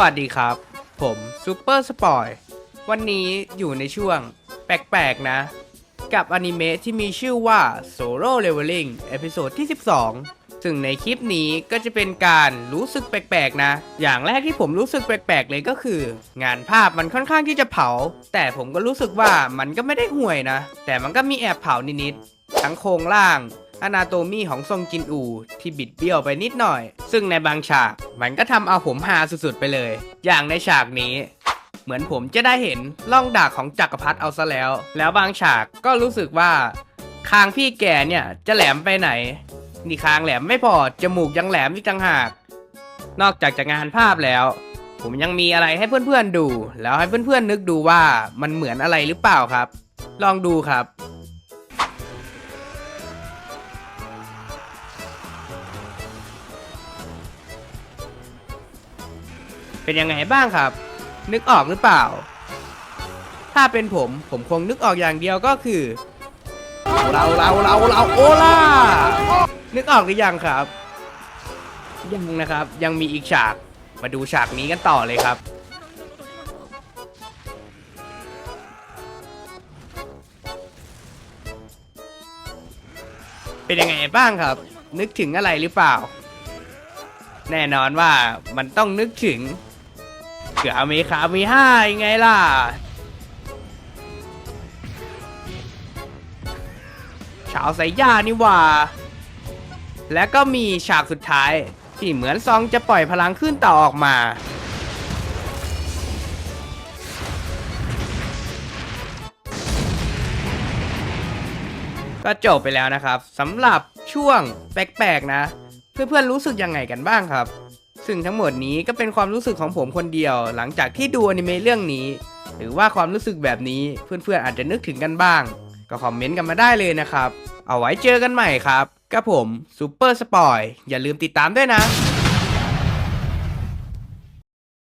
วัสดีครับ ผมซูเปอร์สปอยวันนี้อยู่ในช่วงแปลกๆนะ กับอนิเมะที่มีชื่อว่า Solo Leveling เอพิโซดที่ 12 ซึ่งในคลิปนี้ก็จะเป็นการรู้สึกแปลกๆนะ อย่างแรกที่ผมรู้สึกแปลกๆเลยก็คือ งานภาพมันค่อนข้างที่จะเผา แต่ผมก็รู้สึกว่ามันก็ไม่ได้ห่วยนะ แต่มันก็มีแอบเผานิดๆทั้งโครงล่าง อนาโตมีของทรงจินอูที่บิดเบี้ยวไปนิดหน่อย ซึ่งในบางฉากมันก็ทำเอาผมฮาสุดๆไปเลย อย่างในฉากนี้ เหมือนผมจะได้เห็นล่องดากของจักรพรรดิเอาซะแล้ว แล้วบางฉากก็รู้สึกว่า คางพี่แกเนี่ยจะแหลมไปไหน นี่คางแหลมไม่พอจมูกยังแหลมอีกต่างหาก นอกจากจะงานภาพแล้ว ผมยังมีอะไรให้เพื่อนๆดู แล้วให้เพื่อนๆนึกดูว่ามันเหมือนอะไรหรือเปล่าครับ ลองดูครับ เป็นยังไงบ้างครับ นึกออกหรือเปล่า ถ้าเป็นผมผมคงนึกออกอย่างเดียวก็คือ เราเราเราเราโอล่านึกออกหรือยังครับ ยังนะครับยังมีอีกฉากมาดูฉากนี้กันต่อเลยครับเป็นยังไงบ้างครับ นึกถึงอะไรหรือเปล่า แน่นอนว่ามันต้องนึกถึง เกือเมคามีห้ายังไงล่ะชาวไซย่านี่ว่า และก็มีฉากสุดท้าย ที่เหมือนซองจะปล่อยพลังขึ้นต่อออกมา ก็จบไปแล้วนะครับสำหรับช่วงแปลกๆนะ เพื่อนๆรู้สึกยังไงกันบ้างครับ ซึ่งทั้งหมดนี้ก็เป็นความรู้สึกของผมคนเดียว หลังจากที่ดูอนิเมะเรื่องนี้ หรือว่าความรู้สึกแบบนี้เพื่อนๆอาจจะนึกถึงกันบ้าง ก็คอมเมนต์กันมาได้เลยนะครับ เอาไว้เจอกันใหม่ครับกับผมซูเปอร์สปอยอย่าลืมติดตามด้วยนะ